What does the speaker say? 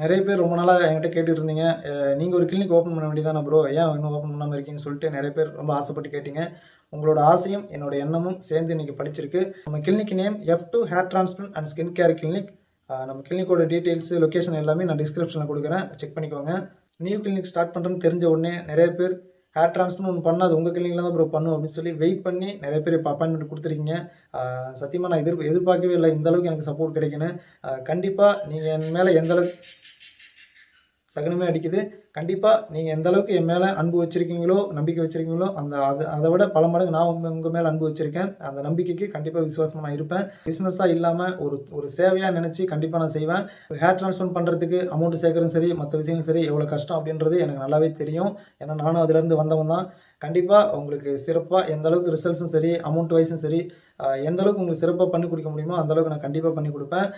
நிறைய பேர் ரொம்ப நாளாக என்கிட்ட கேட்டுட்டு இருந்தீங்க நீங்கள் ஒரு கிளினிக் ஓப்பன் பண்ண வேண்டியதானே ப்ரோ ஏன் இன்னும் ஓப்பன் பண்ணாமல் இருக்கீங்கன்னு சொல்லிட்டு நிறைய பேர் ரொம்ப ஆசைப்பட்டு கேட்டீங்க. உங்களோட ஆசையும் என்னோட எண்ணமும் சேர்ந்து இன்றைக்கி படிச்சிருக்கு. நம்ம clinic name F two hair transplant and skin care clinic நம்ம கிளினிக்கோட டீட்டெயில்ஸ் லொக்கேஷன் எல்லாமே நான் டிஸ்கிரிப்ஷனில் கொடுக்குறேன். செக் பண்ணிக்கோங்க. நியூ கிளினிக் ஸ்டார்ட் பண்ணுறேன்னு தெரிஞ்ச உடனே நிறைய பேர் ஹேர் டிரான்ஸ்பிளண்ட் ஒன்று பண்ணால் அது உங்கள் கிளினிக்கில் தான் ப்ரோ பண்ணும் அப்படின்னு சொல்லி வெயிட் பண்ணி நிறைய பேர் இப்போ அப்பாயின்மெண்ட் கொடுத்துருக்கீங்க. சத்தியமாக நான் எதிர் எதிர்பார்க்கவே இல்லை. இந்த அளவுக்கு எனக்கு சப்போர்ட் கிடைக்குன்னு கண்டிப்பாக நீங்கள் என் மேலே எந்தளவுக்கு சகனமே அடிக்குது. கண்டிப்பாக நீங்கள் எந்த அளவுக்கு என் மேலே அன்பு வச்சுருக்கீங்களோ நம்பிக்கை வச்சுருக்கீங்களோ அந்த அது அதை விட பல மடங்கு நான் உங்கள் உங்கள் மேலே அன்பு வச்சுருக்கேன். அந்த நம்பிக்கைக்கு கண்டிப்பாக விசுவாசமாக நான் இருப்பேன். பிஸ்னஸ் தான் இல்லாமல் ஒரு ஒரு சேவையாக நினச்சி கண்டிப்பாக நான் செய்வேன். ஹேர் ட்ரான்ஸ்ஃபர் பண்ணுறதுக்கு அமௌண்ட் சேர்க்கறதும் சரி மற்ற விஷயங்களும் சரி எவ்வளோ கஷ்டம் அப்படின்றது எனக்கு நல்லாவே தெரியும். ஏன்னா நானும் அதுலேருந்து வந்தவன் தான். கண்டிப்பாக உங்களுக்கு சிறப்பாக எந்த அளவுக்கு ரிசல்ட்ஸும் சரி அமௌண்ட் வைஸும் சரி எந்த அளவுக்கு உங்களுக்கு சிறப்பாக பண்ணி கொடுக்க முடியுமோ அந்தளவுக்கு நான் கண்டிப்பாக பண்ணி கொடுப்பேன்.